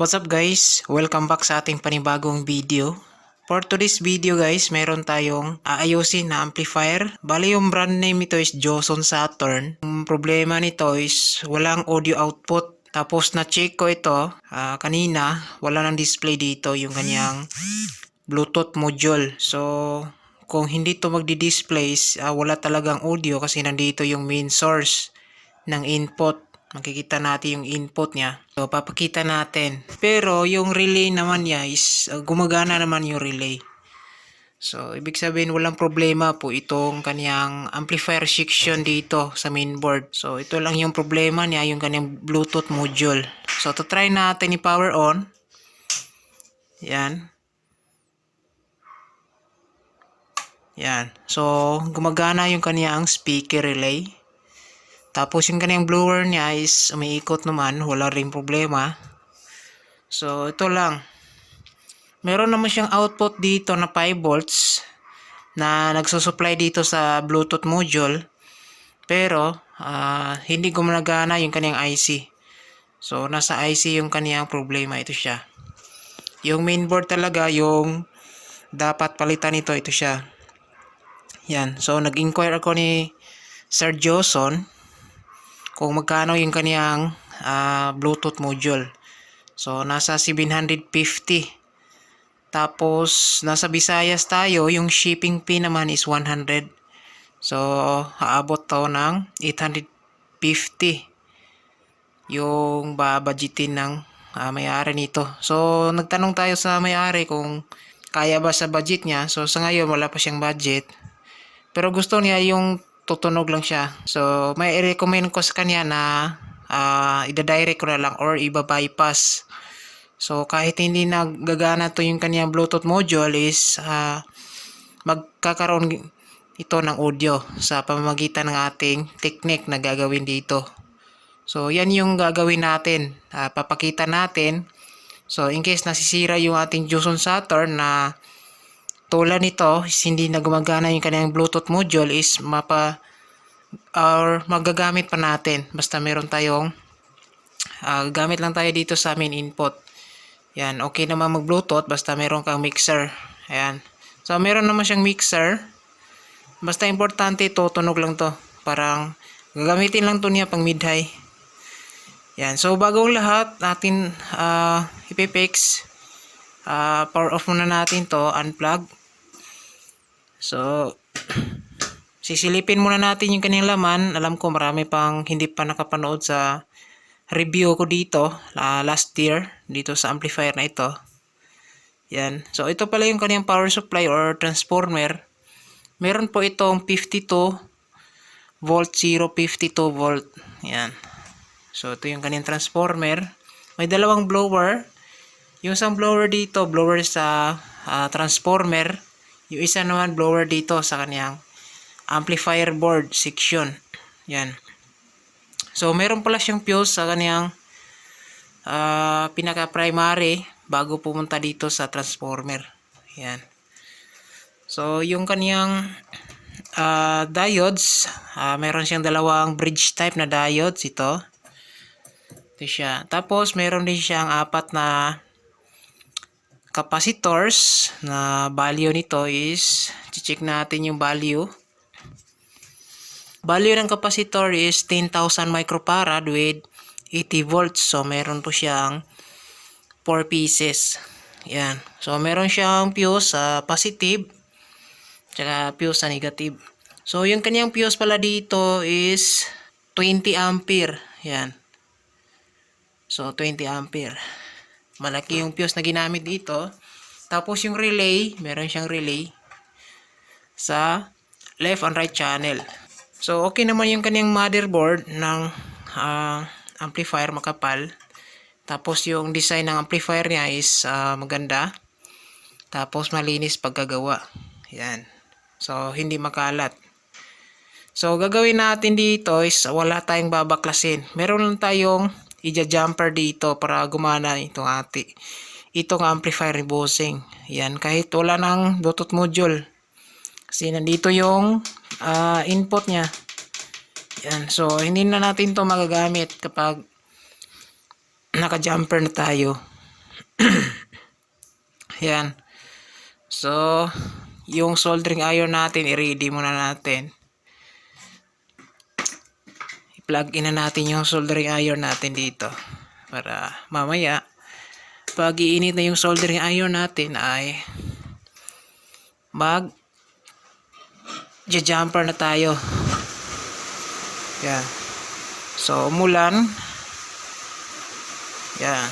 What's up guys? Welcome back sa ating panibagong video. For today's video guys, meron tayong aayusin na amplifier. Bali yung brand name nito is Joson Saturn. Ang problema nito is walang audio output. Tapos na-check ko ito ah, kanina, wala nang display dito yung kanyang Bluetooth module. So, kung hindi to magdi-display, ah, wala talagang audio kasi nandito yung main source ng input. Makikita natin yung input niya. So, papakita natin. Pero, yung relay naman niya is uh, gumagana naman yung relay. So, ibig sabihin walang problema po itong kanyang amplifier section dito sa mainboard. So, ito lang yung problema niya, yung kanyang Bluetooth module. So, to try natin i-power on. Yan. Yan. So, gumagana yung kanyang speaker relay. Tapos yung kanyang blower niya is umiikot naman, wala ring problema. So, ito lang. Meron naman siyang output dito na 5 volts na nagsusupply dito sa Bluetooth module. Pero, ah, hindi gumagana yung kanyang IC. So, nasa IC yung kanyang problema. Ito siya. Yung mainboard talaga, yung dapat palitan ito, ito siya. Yan. So, nag-inquire ako ni Sir Joson kung magkano yung kaniyang ah, Bluetooth module. So, nasa 750. Tapos, nasa Visayas tayo, yung shipping fee naman is 100. So, haabot to ng 850 yung babadgetin ng ah, may-ari nito. So, nagtanong tayo sa may-ari kung kaya ba sa budget niya. So, sa ngayon, wala pa siyang budget. Pero gusto niya yung tutunog lang siya. So, may i-recommend ko sa kanya na ah, ida-direct ko na lang or iba-bypass. So, kahit hindi nagagana to yung kanyang Bluetooth module is ah, magkakaroon ito ng audio sa pamamagitan ng ating technique na gagawin dito. So, yan yung gagawin natin. Ah, papakita natin. So, in case nasisira yung ating Joson Saturn na tulad nito, hindi na gumagana yung kanyang Bluetooth module is mapa or magagamit pa natin. Basta meron tayong ah, gamit lang tayo dito sa main input. Yan, okay naman mag-Bluetooth basta meron kang mixer. Ayan. So, meron naman siyang mixer. Basta importante ito, tunog lang to. Parang gagamitin lang to niya pang mid-high. Yan. So, bago ang lahat, natin uh, ipipix. Ah, power off muna natin to, unplug. So, sisilipin muna natin yung kanyang laman. Alam ko marami pang hindi pa nakapanood sa review ko dito ah, last year dito sa amplifier na ito. Yan. So, ito pala yung kanyang power supply or transformer. Meron po itong 52 volt 0, 52 volt. Yan. So, ito yung kanyang transformer. May dalawang blower. Yung isang blower dito, blower sa ah, transformer. Yung isa naman blower dito sa kanyang amplifier board section. Yan. So, meron pala siyang fuse sa kanyang ah, pinaka-primary bago pumunta dito sa transformer. Yan. So, yung kanyang ah, diodes, ah, meron siyang dalawang bridge type na diodes ito. Ito siya. Tapos, meron din siyang apat na capacitors na value nito is check natin yung value. Value ng capacitor is 10,000 microfarad with 80 volts. So, meron po siyang 4 pieces. Yan. So, meron siyang fuse sa positive tsaka fuse sa negative. So, yung kanyang fuse pala dito is 20 ampere. Yan. So, 20 ampere. Malaki yung fuse na ginamit dito. Tapos yung relay, meron siyang relay sa left and right channel. So, okay naman yung kanyang motherboard ng ah, amplifier makapal. Tapos yung design ng amplifier niya is ah, maganda. Tapos malinis pagkagawa. Yan. So, hindi makalat. So, gagawin natin dito is wala tayong babaklasin. Meron lang tayong ija-jumper dito para gumana itong ati. Itong amplifier rebosing. Yan. Kahit wala ng Bluetooth module. Kasi nandito yung ah, input niya. Yan. So, hindi na natin to magagamit kapag naka-jumper na tayo. Yan. So, yung soldering iron natin, i-ready muna natin. I-plug in na natin yung soldering iron natin dito. Para mamaya, pag iinit na yung soldering iron natin ay mag jumper na tayo. Yan. So, umulan. Yan.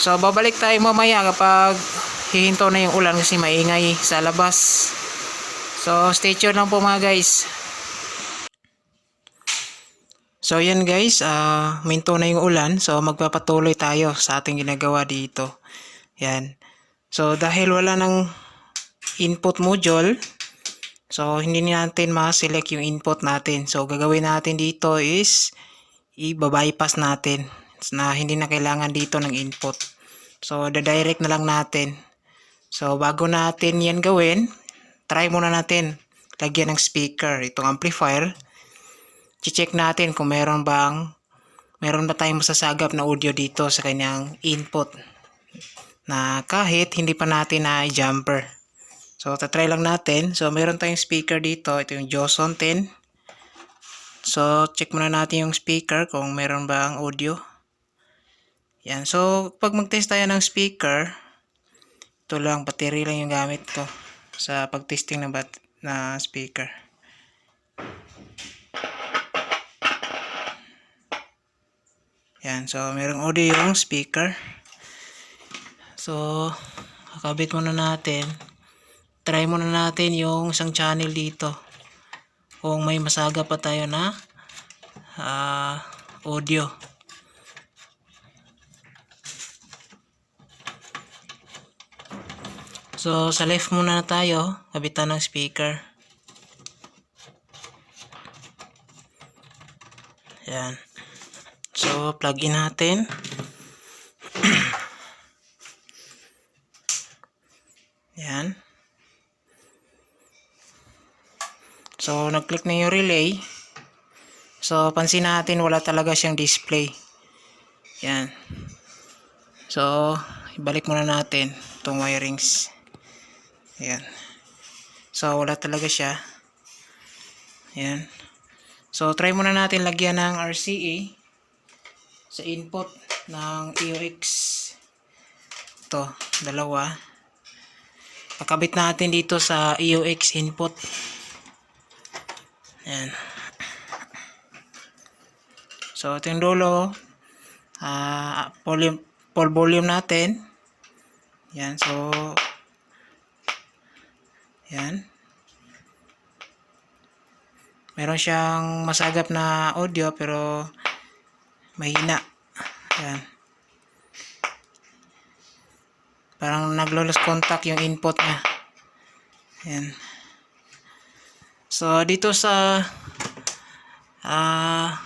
So, babalik tayo mamaya kapag hihinto na yung ulan kasi maingay sa labas. So, stay tuned lang po mga guys. So, yan guys. ah minto na yung ulan. So, magpapatuloy tayo sa ating ginagawa dito. Yan. So, dahil wala ng input module, so, hindi natin ma-select yung input natin. So, gagawin natin dito is i-bypass natin na hindi na kailangan dito ng input. So, da-direct na lang natin. So, bago natin yan gawin, try muna natin lagyan ng speaker, itong amplifier. Check natin kung meron bang meron ba tayong masasagap na audio dito sa kanyang input na kahit hindi pa natin na jumper. So, tatry lang natin. So, meron tayong speaker dito. Ito yung Joson 10. So, check muna natin yung speaker kung meron bang audio. Yan. So, pag mag-test tayo ng speaker, ito lang, battery lang yung gamit ko sa pag-testing ng bat na speaker. Yan. So, merong audio yung speaker. So, kakabit muna natin. Try muna natin yung isang channel dito. Kung may masaga pa tayo na ah, audio. So, sa left muna na tayo. Kabitan ng speaker. Yan. So, plug in natin. Yan. So, nag-click na yung relay. So, pansin natin wala talaga siyang display. Yan. So, ibalik muna natin itong wirings. Ayan. So, wala talaga siya. Ayan. So, try muna natin lagyan ng RCA sa input ng EOX. Ito, dalawa. Pakabit natin dito sa EOX input. Ayan. So, ito yung dulo. Ah, volume, full volume natin. Yan, so, yan. Meron siyang masagap na audio pero mahina. Yan. Parang naglo-lose contact yung input niya. Yan. So, dito sa ah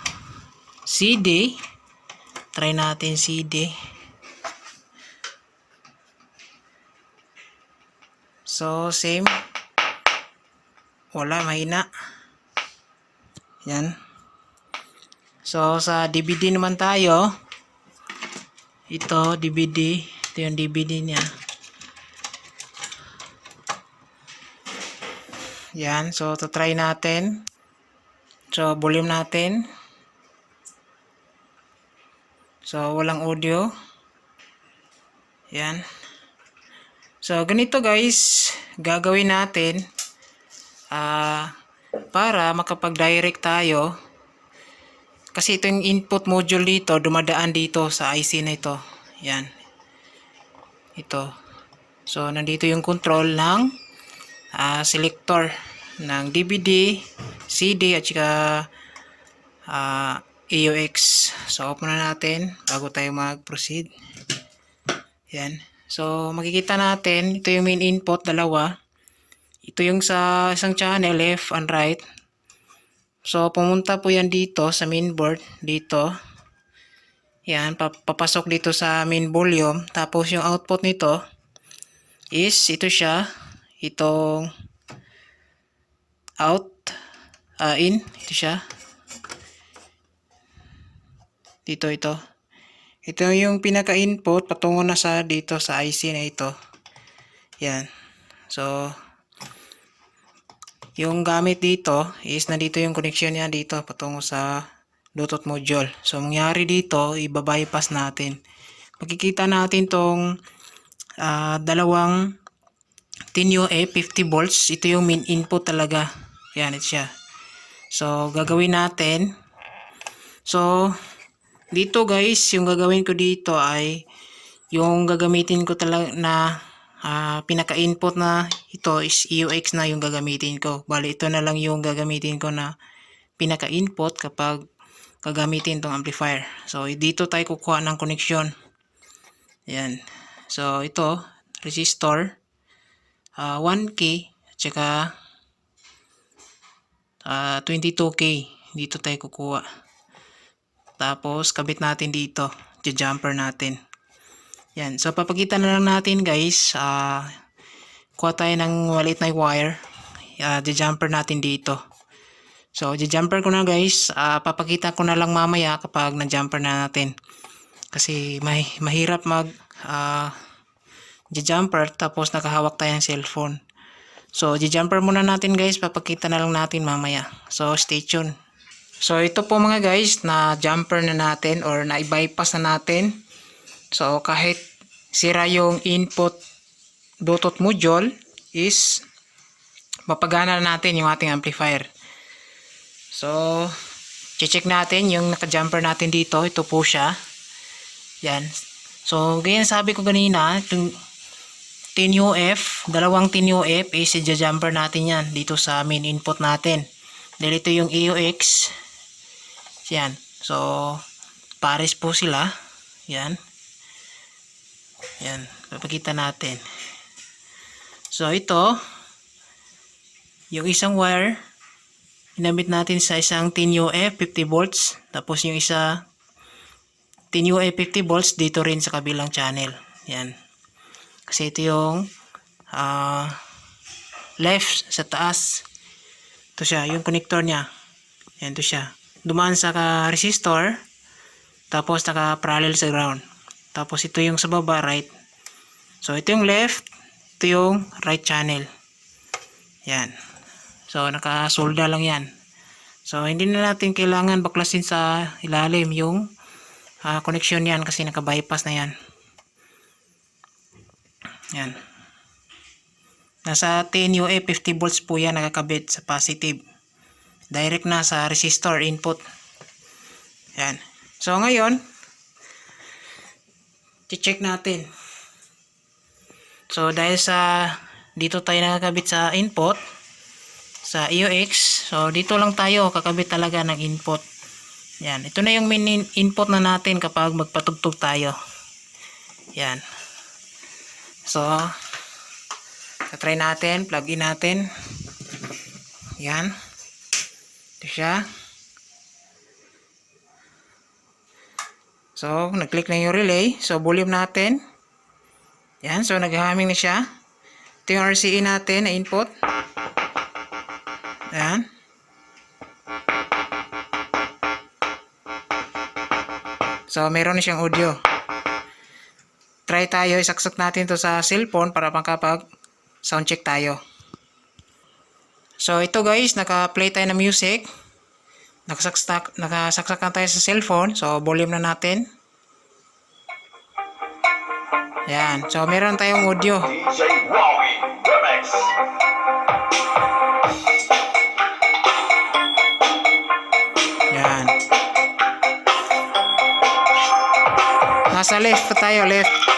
CD, try natin CD. So, same. Wala, mahina. Yan. So, sa DVD naman tayo. Ito, DVD. Ito yung DVD niya. Yan. So, to try natin. So, volume natin. So, walang audio. Yan. So, ganito guys, gagawin natin ah para makapag-direct tayo. Kasi ito yung input module dito, dumadaan dito sa IC na ito. Yan. Ito. So, nandito yung control ng ah, selector ng DVD, CD, at saka ah, AUX. So, off muna natin bago tayo mag-proceed. Yan. So, makikita natin, ito yung main input, dalawa. Ito yung sa isang channel, left and right. So, pumunta po yan dito sa main board, dito. Yan, pap- papasok dito sa main volume. Tapos yung output nito is, ito siya, itong out, ah, in, ito siya. Dito ito. Ito yung pinaka-input patungo na sa dito sa IC na ito. Yan. So, yung gamit dito is nandito yung connection niya dito patungo sa Bluetooth module. So, mangyari dito, ibabypass natin. Makikita natin tong ah, dalawang 10 UA 50 volts. Ito yung main input talaga. Yan, ito siya. So, gagawin natin. So, dito guys, yung gagawin ko dito ay yung gagamitin ko talaga na ah, pinaka-input na ito is EUX na yung gagamitin ko. Bali, ito na lang yung gagamitin ko na pinaka-input kapag gagamitin tong amplifier. So, dito tayo kukuha ng connection. Yan. So, ito, resistor, ah, 1K, at saka ah, 22K. Dito tayo kukuha. Tapos, kabit natin dito. jumper natin. Yan. So, papakita na lang natin guys. ah kuha tayo ng maliit na wire. Uh, jumper natin dito. So, jumper ko na guys. ah papakita ko na lang mamaya kapag na-jumper na natin. Kasi may, mahirap mag ah jumper tapos nakahawak tayo ng cellphone. So, jumper muna natin guys. Papakita na lang natin mamaya. So, stay tuned. So, ito po mga guys, na jumper na natin or na bypass na natin. So, kahit sira yung input Bluetooth module is mapagana natin yung ating amplifier. So, check natin yung naka-jumper natin dito. Ito po siya. Yan. So, ganyan sabi ko kanina, itong 10 UF, dalawang 10 UF is i-jumper natin yan dito sa main input natin. Dahil ito yung AUX. Yan. So, pares po sila. Yan. Yan. Papakita natin. So, ito, yung isang wire, inamit natin sa isang 10 UF 50 volts. Tapos yung isa 10 UF 50 volts dito rin sa kabilang channel. Yan. Kasi ito yung ah, left sa taas. Ito siya, yung connector niya. Yan, ito siya. Dumaan sa resistor. Tapos naka parallel sa ground. Tapos ito yung sa baba, right. So, ito yung left. Ito yung right channel. Yan. So, nakasolda lang yan. So, hindi na natin kailangan baklasin sa ilalim yung ah, connection yan kasi naka-bypass na yan. Yan. Nasa 10 UA 50 volts po yan nakakabit sa positive. Direct na sa resistor input. Yan. So, ngayon, check natin. So, dahil sa dito tayo nakakabit sa input sa EOX. So, dito lang tayo kakabit talaga ng input. Yan. Ito na yung main in- input na natin kapag magpatugtog tayo. Yan. So, try natin. Plug in natin. Yan. Ito siya. So, nag-click na yung relay. So, volume natin. Yan. So, nag-humming na siya. Ito yung RCE natin na input. Ayan. So, meron na siyang audio. Try tayo, isaksak natin to sa cellphone para pangkapag sound check tayo. So, ito guys, naka-play tayo ng music. Nakasaksak, nakasaksak na tayo sa cellphone. So, volume na natin. Ayan. So, meron tayong audio. DJ Wowie Remix. Yan. Nasa left pa tayo, left.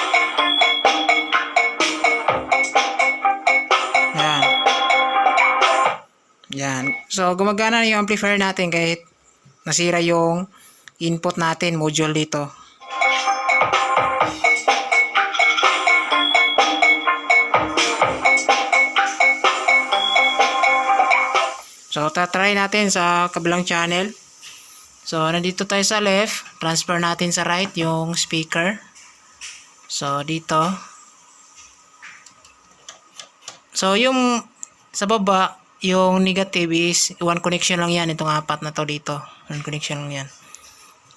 Yan. So, gumagana na yung amplifier natin kahit nasira yung input natin, module dito. So, tatry natin sa kabilang channel. So, nandito tayo sa left. Transfer natin sa right yung speaker. So, dito. So, yung sa baba, yung negative is one connection lang yan. Itong apat na to dito. One connection lang yan.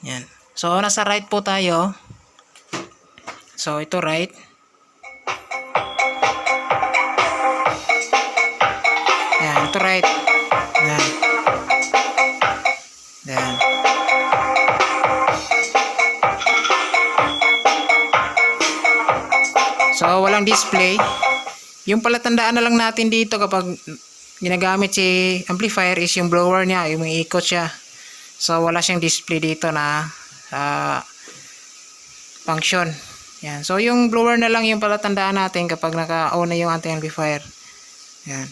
Yan. So, nasa right po tayo. So, ito right. Yan, ito right. Yan. Yan. So, walang display. Yung palatandaan na lang natin dito kapag ginagamit si amplifier is yung blower niya, yung ikot siya. So, wala siyang display dito na ah, function. Yan. So, yung blower na lang yung palatandaan natin kapag naka-on na yung ating amplifier. Yan.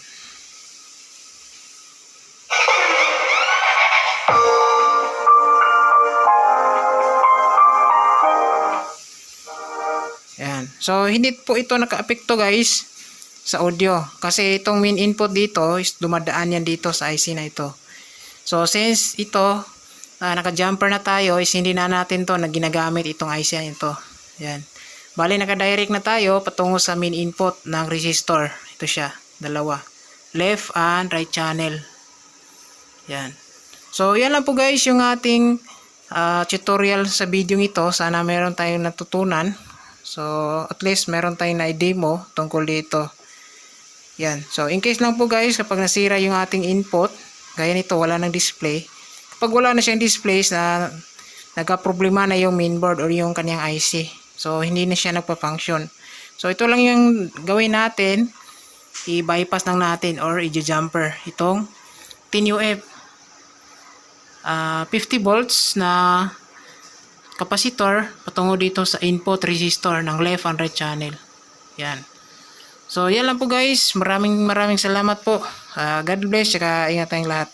Yan. So, hindi po ito naka-apekto guys sa audio. Kasi itong main input dito is dumadaan yan dito sa IC na ito. So, since ito, ah, naka-jumper na tayo, is hindi na natin to na ginagamit itong IC na ito. Yan. Bali, naka-direct na tayo patungo sa main input ng resistor. Ito siya, dalawa. Left and right channel. Yan. So, yan lang po guys yung ating ah, tutorial sa video ito. Sana meron tayong natutunan. So, at least meron tayong na-demo tungkol dito. Yan. So, in case lang po guys, kapag nasira yung ating input, gaya nito, wala nang display. Kapag wala na siyang displays na nagka-problema na yung mainboard or yung kanyang IC. So, hindi na siya nagpa-function. So, ito lang yung gawin natin. I-bypass lang natin or i-jumper itong 10UF. Ah, 50 volts na capacitor patungo dito sa input resistor ng left and right channel. Yan. So, yan lang po guys. Maraming maraming salamat po. Ah, God bless. Tsaka ingat tayong lahat.